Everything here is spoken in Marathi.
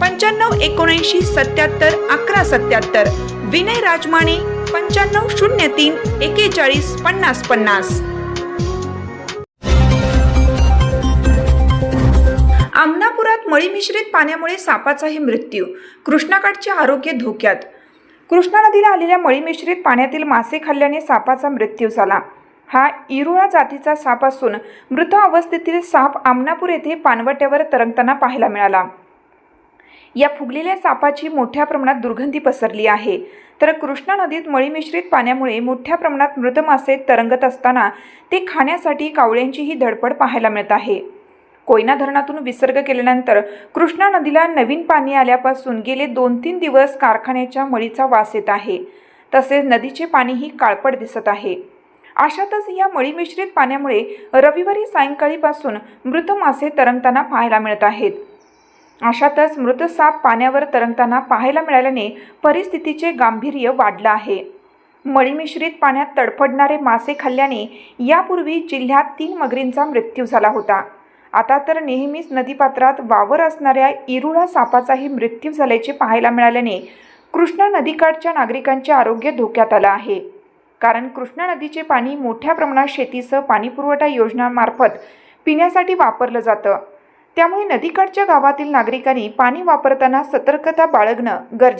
पंच्याण्णव एकोणऐंशी सत्याहत्तर अकरा सत्याहत्तर. विनय राजमाने पंच्याण्णव शून्य तीन एकेचाळीस पन्नास पन्नास. आमनापुरात मळी मिश्रित पाण्यामुळे सापाचाही मृत्यू. कृष्णाकाठचे आरोग्य धोक्यात. कृष्णा नदीला आलेल्या मळी मिश्रित पाण्यातील मासे खाल्ल्याने सापाचा मृत्यू झाला. हा इरुळा जातीचा साप असून मृत अवस्थेतील साप आमनापूर येथे पानवट्यावर तरंगताना पाहायला मिळाला. या फुगलेल्या सापाची मोठ्या प्रमाणात दुर्गंधी पसरली आहे. तर कृष्णा नदीत मळीमिश्रित पाण्यामुळे मोठ्या प्रमाणात मृत मासे तरंगत असताना ते खाण्यासाठी कावळ्यांचीही धडपड पाहायला मिळत आहे. कोयना धरणातून विसर्ग केल्यानंतर कृष्णा नदीला नवीन पाणी आल्यापासून गेले दोन तीन दिवस कारखान्याच्या मळीचा वास येत आहे. तसेच नदीचे पाणीही काळपट दिसत आहे. अशातच या मळीमिश्रित पाण्यामुळे रविवारी सायंकाळीपासून मृत मासे तरंगताना पाहायला मिळत आहेत. अशातच मृत साप पाण्यावर तरंगताना पाहायला मिळाल्याने परिस्थितीचे गांभीर्य वाढलं आहे. मळीमिश्रित पाण्यात तडफडणारे मासे खाल्ल्याने यापूर्वी जिल्ह्यात तीन मगरींचा मृत्यू झाला होता. आता तर नेहमीच नदीपात्रात वावर असणाऱ्या इरुळा सापाचाही मृत्यू झाल्याचे पाहायला मिळाल्याने कृष्णा नदीकाठच्या नागरिकांचे आरोग्य धोक्यात आलं आहे. कारण कृष्णा नदीचे पाणी मोठ्या प्रमाणात शेतीसह पाणीपुरवठा योजनांमार्फत पिण्यासाठी वापरलं जातं. त्यामुळे नदीकाठच्या गावातील नागरिकांनी पाणी वापरताना सतर्कता बाळगणं गरजेचं